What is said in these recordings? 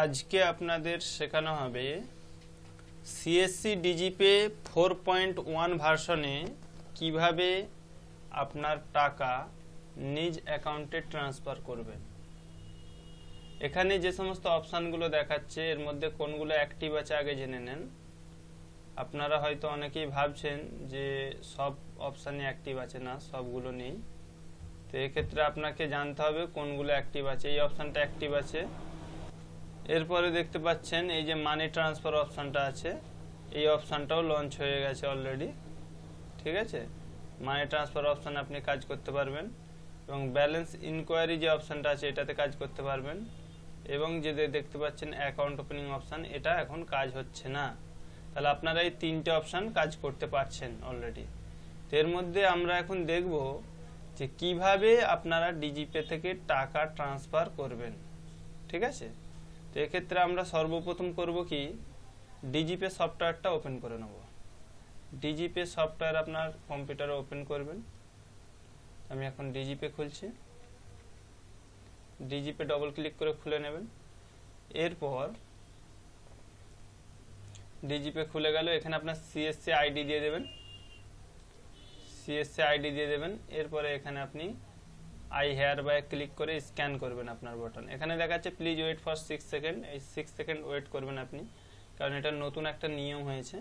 আজকে আপনাদের শেখানো হবে CSC DigiPay four point one ভার্সনে কীভাবে আপনার টাকা নিজ অ্যাকাউন্টে ট্রান্সফার করবেন। এখানে যে সমস্ত অপশানগুলো দেখাচ্ছে, এর মধ্যে কোনগুলো অ্যাক্টিভ আছে আগে জেনে নেন। আপনারা হয়তো অনেকেই ভাবছেন যে সব অপশানে অ্যাক্টিভ আছে না, সবগুলো নেই। তো এক্ষেত্রে আপনাকে জানতে হবে কোনগুলো অ্যাক্টিভ আছে। এই অপশানটা অ্যাক্টিভ আছে। এরপরে দেখতে পাচ্ছেন এই যে মানি ট্রান্সফার অপশানটা আছে। এই অপশানটাও লঞ্চ হয়ে গেছে অলরেডি ঠিক আছে? মানি ট্রান্সফার অপশান আপনি কাজ করতে পারবেন এবং ব্যালেন্স ইনকোয়ারি যে অপশানটা আছে, এটাতে কাজ করতে পারবেন। এবং যে দেখতে পাচ্ছেন অ্যাকাউন্ট ওপেনিং অপশান এটা এখন কাজ হচ্ছে না। তাহলে আপনারা এই তিনটে অপশান কাজ করতে পারছেন অলরেডি তো এর মধ্যে আমরা এখন দেখব যে কীভাবে আপনারা ডিজিপে থেকে টাকা ট্রান্সফার করবেন। ঠিক আছে? তো এক্ষেত্রে আমরা সর্বপ্রথম করব কি? ডিজিপে সফটওয়্যারটা ওপেন করে নেব। ডিজিপে সফটওয়্যার আপনার কম্পিউটারে ওপেন করবেন। আমি এখন ডিজিপে খুলছি। ডিজিপে ডবল ক্লিক করে খুলে নেবেন। এরপর ডিজিপে খুলে গেল। এখানে আপনার সিএসসি আইডি দিয়ে দেবেন। সিএসসি আইডি দিয়ে দেবেন। এরপরে এখানে আপনি আই হেয়ার বাই ক্লিক করে স্ক্যান করবেন আপনার বটন। এখানে দেখাচ্ছে please wait for six second এই সিক্স সেকেন্ড ওয়েট করবেন আপনি, কারণ এটা নতুন একটা নিয়ম হয়েছে।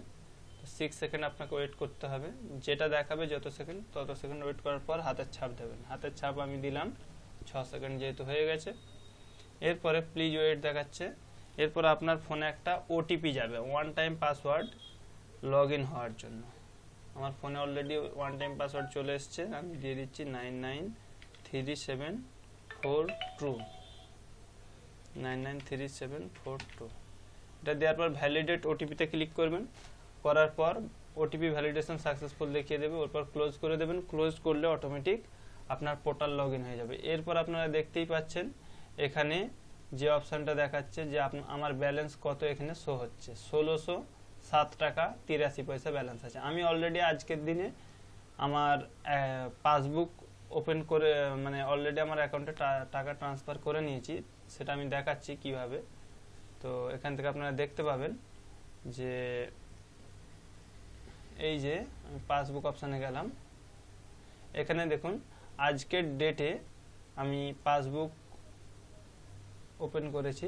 সিক্স সেকেন্ড আপনাকে ওয়েট করতে হবে। যেটা দেখাবে যত সেকেন্ড তত সেকেন্ড ওয়েট করার পর হাতের ছাপ দেবেন। হাতের ছাপ আমি দিলাম, ছ সেকেন্ড যেহেতু হয়ে গেছে। এরপরে প্লিজ ওয়েট দেখাচ্ছে। এরপর আপনার ফোনে একটা ওটিপি যাবে one time password log in হওয়ার জন্য। আমার ফোনে অলরেডি ওয়ান টাইম পাসওয়ার্ড চলে এসছে, আমি দিয়ে দিচ্ছি nine nine three seven four two nine nine three seven four two এটা দেওয়ার পর ভ্যালিডেট ওটিপিতে ক্লিক করবেন। করার পর ওটিপি ভ্যালিডেশন সাকসেসফুল দেখিয়ে দেবে। ওরপর ক্লোজ করে দেবেন। ক্লোজ করলে অটোমেটিক আপনার পোর্টাল লগ হয়ে যাবে। এরপর আপনারা দেখতেই পাচ্ছেন, এখানে যে অপশানটা দেখাচ্ছে যে আমার ব্যালেন্স কত এখানে শো হচ্ছে। ষোলোশো সাত টাকা তিরাশি পয়সা ব্যালেন্স আছে। আমি অলরেডি আজকের দিনে আমার পাসবুক ওপেন করে মানে অলরেডি আমার অ্যাকাউন্টে টাকা ট্রান্সফার করে নিয়েছি। সেটা আমি দেখাচ্ছি কীভাবে। তো এখান থেকে আপনারা দেখতে পাবেন যে এই যে আমি পাসবুক অপশানে গেলাম। এখানে দেখুন, আজকের ডেটে আমি পাসবুক ওপেন করেছি।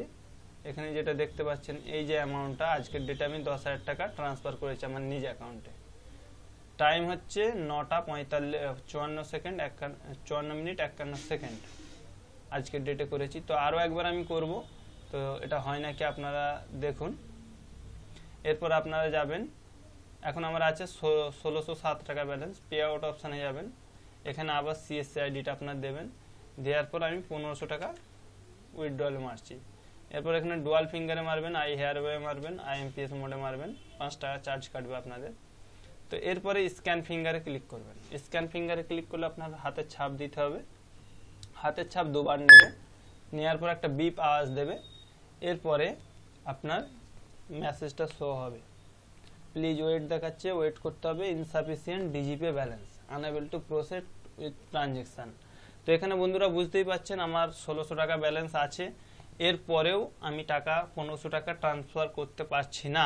এখানে যেটা দেখতে পাচ্ছেন, এই যে অ্যামাউন্টটা আজকের ডেটে আমি দশ হাজার টাকা ট্রান্সফার করেছি আমার নিজ অ্যাকাউন্টে টাইম হচ্ছে নটা পঁয়তাল্লিশ চুয়ান্ন সেকেন্ড একান্ন চুয়ান্ন মিনিট একান্ন সেকেন্ড আজকের ডেটে করেছি। তো আরও একবার আমি করব। তো এটা হয় নাকি আপনারা দেখুন। এরপর আপনারা যাবেন। এখন আমার আছে ষোলোশো সাত টাকা ব্যালেন্স পে আউট অপশানে যাবেন। এখানে আবার সিএসসি আইডিটা আপনার দেবেন। দেওয়ার পর আমি পনেরোশো টাকা উইথড্রলে মারছি। এরপর এখানে ডুয়াল ফিঙ্গারে মারবেন আই হেয়ার ওয়ে মারবেন আইএমপিএস মোডে মারবেন। পাঁচ টাকা চার্জ কাটবে আপনাদের। তো এরপরে স্ক্যান ফিঙ্গারে ক্লিক করবেন। স্ক্যান ফিঙ্গারে ক্লিক করলে আপনার হাতের ছাপ দিতে হবে। হাতের ছাপ দুবার নেবে। নেওয়ার পর একটা বিপ আওয়াজ দেবে। এরপরে আপনার মেসেজটা শো হবে। প্লিজ ওয়েট দেখাচ্ছে ওয়েট করতে হবে। Insufficient DigiPay balance unable to proceed with transaction তো এখানে বন্ধুরা বুঝতেই পাচ্ছেন, আমার ষোলোশো টাকা ব্যালেন্স আছে। এরপরেও আমি টাকা পনেরোশো টাকা ট্রান্সফার করতে পারছি না।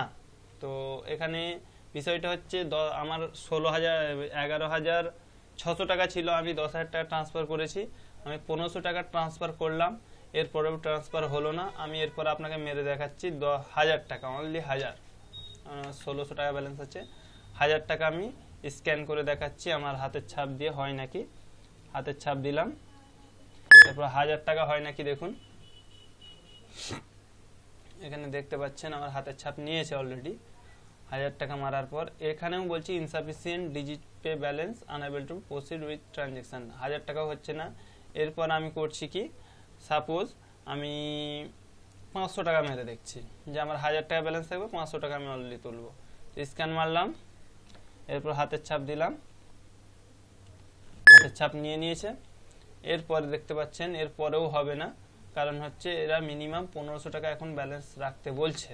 তো এখানে বিষয়টা হচ্ছে আমার ষোলো হাজার, এগারো হাজার ছশো টাকা ছিল, আমি দশ হাজার টাকা ট্রান্সফার করেছি। আমি পনেরোশো টাকা ট্রান্সফার করলাম এরপরেও ট্রান্সফার হলো না। আমি এরপর আপনাকে মেরে দেখাচ্ছি, দ, হাজার টাকা অনলি হাজার। ষোলোশো টাকা ব্যালেন্স আছে। হাজার টাকা আমি স্ক্যান করে দেখাচ্ছি, আমার হাতের ছাপ দিয়ে হয় নাকি? হাতের ছাপ দিলাম। তারপর হাজার টাকা হয় নাকি দেখুন। এখানে দেখতে পাচ্ছেন, আমার হাতের ছাপ নিয়েছে অলরেডি হাজার টাকা মারার পর, এখানেও বলছি insufficient digit pay balance unable to proceed with transaction হাজার টাকা হচ্ছে না। এরপর আমি করছি কি? সাপোজ আমি পাঁচশো টাকা মেরে দেখছি, যে আমার হাজার টাকা ব্যালেন্স থাকবে, পাঁচশো টাকা আমি অলরেডি তুলবো। স্ক্যান মারলাম, এরপর হাতের ছাপ দিলাম। হাতের ছাপ নিয়ে নিয়েছে। এরপরে দেখতে পাচ্ছেন, এরপরেও হবে না। কারণ হচ্ছে এরা মিনিমাম পনেরোশো টাকা এখন ব্যালেন্স রাখতে বলছে।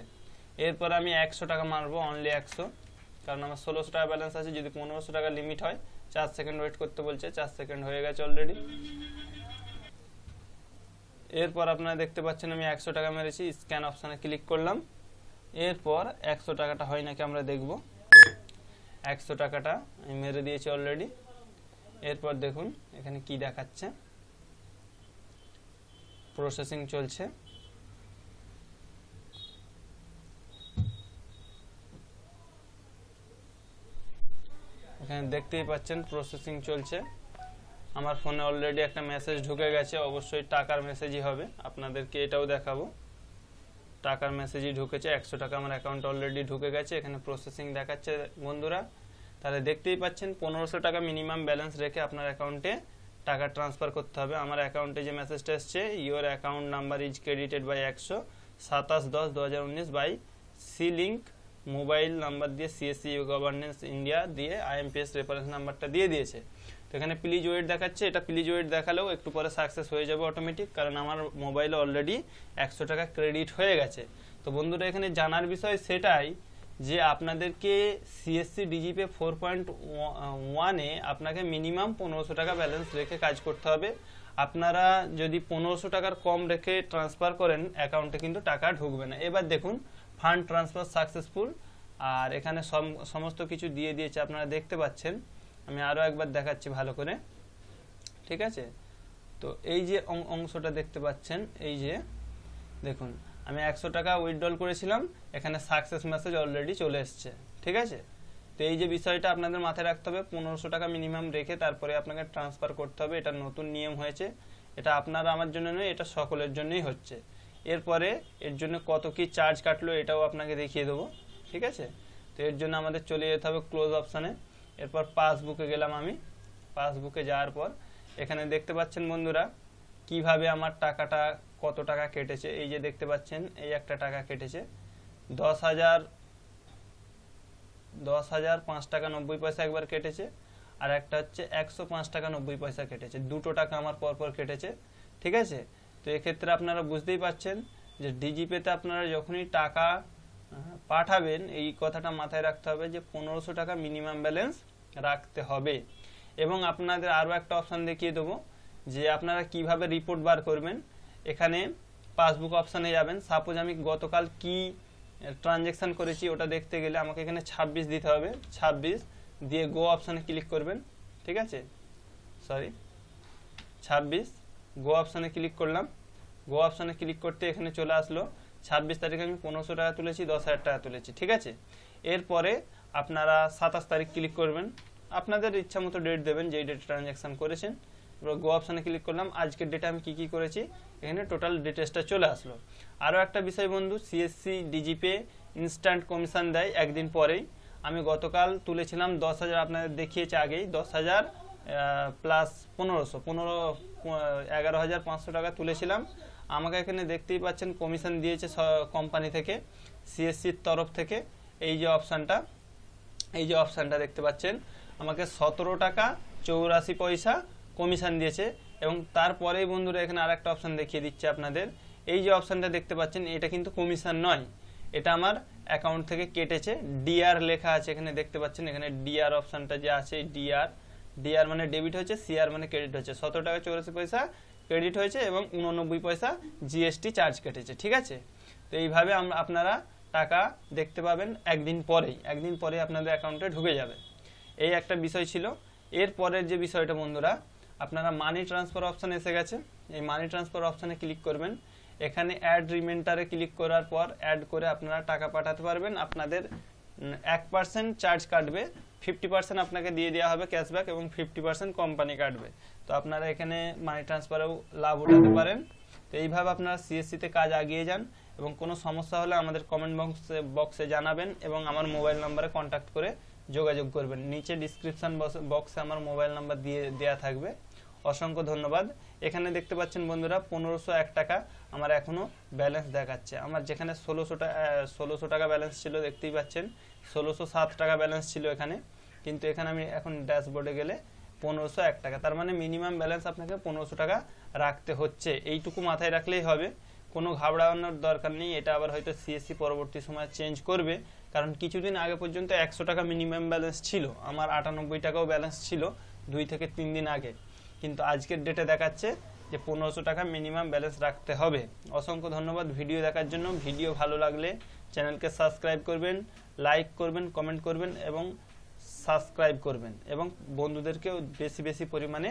এরপর আমি একশো টাকা মারবো অনলি একশো। কারণ আমার ষোলোশো টাকা ব্যালেন্স আছে, যদি পনেরোশো টাকা লিমিট হয়, চার সেকেন্ড ওয়েট করতে বলছে, চার সেকেন্ড হয়ে গেছে অলরেডি এরপর আপনারা দেখতে পাচ্ছেন আমি একশো টাকা মেরেছি স্ক্যান অপশানে ক্লিক করলাম। এরপর একশো টাকাটা হয় নাকি আমরা দেখব। একশো টাকাটা আমি মেরে দিয়েছি অলরেডি এরপর দেখুন, এখানে কি দেখাচ্ছে। প্রসেসিং চলছে। এখানে দেখতেই পাচ্ছেন প্রসেসিং চলছে। আমার ফোনে অলরেডি একটা মেসেজ ঢুকে গেছে, অবশ্যই টাকার মেসেজই হবে। আপনাদেরকে এটাও দেখাবো। টাকার মেসেজই ঢুকেছে, একশো টাকা আমার অ্যাকাউন্ট অলরেডি ঢুকে গেছে, এখানে প্রসেসিং দেখাচ্ছে বন্ধুরা। তাহলে দেখতেই পাচ্ছেন, পনেরোশো টাকা মিনিমাম ব্যালেন্স রেখে আপনার অ্যাকাউন্টে টাকা ট্রান্সফার করতে হবে। আমার অ্যাকাউন্টে যে মেসেজটা এসছে your account number is credited by একশো সাতাশ দশ দু হাজার উনিশ by C link mobile number দিয়ে সিএসসি গভর্নেন্স ইন্ডিয়া দিয়ে আইএমপিএস রেফারেন্স নাম্বারটা দিয়ে দিয়েছে। তো এখানে প্লিজ ওয়েট দেখাচ্ছে, এটা প্লিজ ওয়েট দেখালেও একটু পরে সাকসেস হয়ে যাবে অটোমেটিক কারণ আমার মোবাইলে অলরেডি একশো টাকা ক্রেডিট হয়ে গেছে। তো বন্ধুরা, এখানে জানার বিষয় সেটাই যে আপনাদেরকে সিএসসি ডিজিপে ফোর পয়েন্ট ওয়ানে আপনাকে মিনিমাম পনেরোশো টাকা ব্যালেন্স রেখে কাজ করতে হবে। আপনারা যদি পনেরোশো টাকার কম রেখে ট্রান্সফার করেন অ্যাকাউন্টে কিন্তু টাকা ঢুকবে না। এবার দেখুন ফান্ড ট্রান্সফার সাকসেসফুল। আর এখানে সম- সমস্ত কিছু দিয়ে দিয়েছে, আপনারা দেখতে পাচ্ছেন। আমি আরও একবার দেখাচ্ছি ভালো করে। ঠিক আছে? তো এই যে অংশটা দেখতে পাচ্ছেন, এই যে, দেখুন, আমি একশো টাকা উইথড্রল করেছিলাম, এখানে সাকসেস মেসেজ অলরেডি চলে এসছে। ঠিক আছে? তো এই যে বিষয়টা আপনাদের মাথায় রাখতে হবে, পনেরোশো টাকা মিনিমাম রেখে তারপরে আপনাকে ট্রান্সফার করতে হবে। এটা নতুন নিয়ম হয়েছে। এটা আপনার আমার জন্য নয়, এটা সকলের জন্যই হচ্ছে। এরপরে এর জন্য কত কি চার্জ কাটলো এটাও আপনাকে দেখিয়ে দেবো, ঠিক আছে? তো এর জন্য আমাদের চলে যেতে হবে ক্লোজ অপশানে এরপর পাসবুকে গেলাম আমি। পাসবুকে যাওয়ার পর এখানে দেখতে পাচ্ছেন বন্ধুরা, কীভাবে আমার টাকাটা কত টাকা কেটেছে। এই যে দেখতে পাচ্ছেন, এই একটা টাকা কেটেছে। দশ হাজার দশ হাজার পাঁচ টাকা নব্বই পয়সা একবার কেটেছে, আর একটা হচ্ছে একশো পাঁচ টাকা নব্বই পয়সা কেটেছে। দুটো টাকা আমার পরপর কেটেছে, ঠিক আছে? তো এক্ষেত্রে আপনারা বুঝতেই পারছেন যে ডিজিপেতে আপনারা যখনই টাকা পাঠাবেন, এই কথাটা মাথায় রাখতে হবে যে পনেরোশো টাকা মিনিমাম ব্যালেন্স রাখতে হবে। এবং আপনাদের আরও একটা অপশান দেখিয়ে দেবো যে আপনারা কীভাবে রিপোর্ট বার করবেন। এখানে পাসবুক অপশানে যাবেন। সাপোজ আমি গতকাল কি ট্রানজ্যাকশান করেছি ওটা দেখতে গেলে আমাকে এখানে ছাব্বিশ দিতে হবে। ছাব্বিশ দিয়ে গো অপশানে ক্লিক করবেন। ঠিক আছে? সরি। ছাব্বিশ গো অপশানে ক্লিক করলাম। গো অপশানে ক্লিক করতে এখানে চলে আসলো। ছাব্বিশ তারিখে আমি পনেরোশো টাকা তুলেছি, দশ হাজার টাকা তুলেছি, ঠিক আছে? এরপরে আপনারা সাতাশ তারিখ ক্লিক করবেন। আপনাদের ইচ্ছা মতো ডেট দেবেন, যেই ডেটে ট্রানজ্যাকশান করেছেন। এবার গো অপশানে ক্লিক করলাম। আজকের ডেটে আমি কী কী করেছি? এখানে টোটাল ডিটেলসটা চলে আসলো। আরও একটা বিষয় বন্ধু সিএসসি ডিজিপে ইনস্ট্যান্ট কমিশন দেয় একদিন পরেই। আমি গতকাল তুলেছিলাম, দশ হাজার আপনাদের দেখিয়েছি আগেই, দশ হাজার প্লাস পনেরোশো, পনেরো এগারো হাজার পাঁচশো টাকা তুলেছিলাম। আমাকে এখানে দেখতেই পাচ্ছেন কমিশন দিয়েছে কোম্পানি থেকে সিএসসির তরফ থেকে। এই যে অপশানটা এই যে অপশানটা দেখতে পাচ্ছেন, আমাকে সতেরো টাকা চৌরাশি পয়সা কমিশন দিয়েছে। এবং তারপরেই বন্ধুরা, এখানে আরেকটা অপশান দেখিয়ে দিচ্ছে আপনাদের। এই যে অপশানটা দেখতে পাচ্ছেন, এটা কিন্তু কমিশন নয়। এটা আমার অ্যাকাউন্ট থেকে কেটেছে। ডিআর লেখা আছে এখানে দেখতে পাচ্ছেন, এখানে ডিআর অপশানটা যে আছে ডিআর ডিআর মানে ডেবিট হয়েছে সিআর মানে ক্রেডিট হয়েছে। সতেরো টাকা চৌরাশি পয়সা ক্রেডিট হয়েছে এবং উননব্বই পয়সা জিএসটি চার্জ কেটেছে, ঠিক আছে? তো এইভাবে আমরা আপনারা টাকা দেখতে পাবেন একদিন পরেই, একদিন পরে আপনাদের অ্যাকাউন্টে ঢুকে যাবে। এই একটা বিষয় ছিল। এর পরের যে বিষয়টা বন্ধুরা, আপনারা মানি ট্রান্সফার অপশান এসে গেছে। এই মানি ট্রান্সফার অপশানে ক্লিক করবেন। এখানে অ্যাড রিমাইন্ডারে ক্লিক করার পর অ্যাড করে আপনারা টাকা পাঠাতে পারবেন। আপনাদের এক পার্সেন্ট চার্জ কাটবে। ফিফটি পার্সেন্ট আপনাকে দিয়ে দেওয়া হবে ক্যাশব্যাক এবং ফিফটি পার্সেন্ট কোম্পানি কাটবে। তো আপনারা এখানে মানি ট্রান্সফারেও লাভ উঠাতে পারেন। তো এইভাবে আপনারা সিএসসিতে কাজ আগিয়ে যান এবং কোনো সমস্যা হলে আমাদের কমেন্ট বক্সে বক্সে জানাবেন এবং আমার মোবাইল নাম্বারে কন্ট্যাক্ট করে যোগাযোগ করবেন। নিচে ডিসক্রিপশন বক্সে আমার মোবাইল নাম্বার দিয়ে দেওয়া থাকবে। অসংখ্য ধন্যবাদ। এখানে দেখতে পাচ্ছেন বন্ধুরা, পনেরোশো এক টাকা আমার এখনও ব্যালেন্স দেখাচ্ছে। আমার যেখানে ষোলোশো টাকা ষোলোশো টাকা ব্যালেন্স ছিল, দেখতেই পাচ্ছেন। ষোলোশো সাত টাকা ব্যালেন্স ছিল এখানে। কিন্তু এখানে আমি এখন ড্যাশবোর্ডে গেলে পনেরোশো এক টাকা। তার মানে মিনিমাম ব্যালেন্স আপনাকে পনেরোশো টাকা রাখতে হচ্ছে। এইটুকু মাথায় রাখলেই হবে। কোনো ঘাবড়ানোর দরকার নেই। এটা আবার হয়তো সিএসসি পরবর্তী সময় চেঞ্জ করবে। কারণ কিছুদিন আগে পর্যন্ত একশো টাকা মিনিমাম ব্যালেন্স ছিল। আমার আটানব্বই টাকাও ব্যালেন্স ছিল দুই থেকে তিন দিন আগে। কিন্তু আজকের ডেটে দেখাচ্ছে যে পনেরোশো টাকা মিনিমাম ব্যালেন্স রাখতে হবে। অসংখ্য ধন্যবাদ ভিডিও দেখার জন্য। ভিডিও ভালো লাগলে চ্যানেলকে সাবস্ক্রাইব করবেন, লাইক করবেন, কমেন্ট করবেন এবং সাবস্ক্রাইব করবেন এবং বন্ধুদেরকেও বেশি বেশি পরিমাণে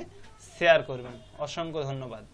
শেয়ার করবেন। অসংখ্য ধন্যবাদ।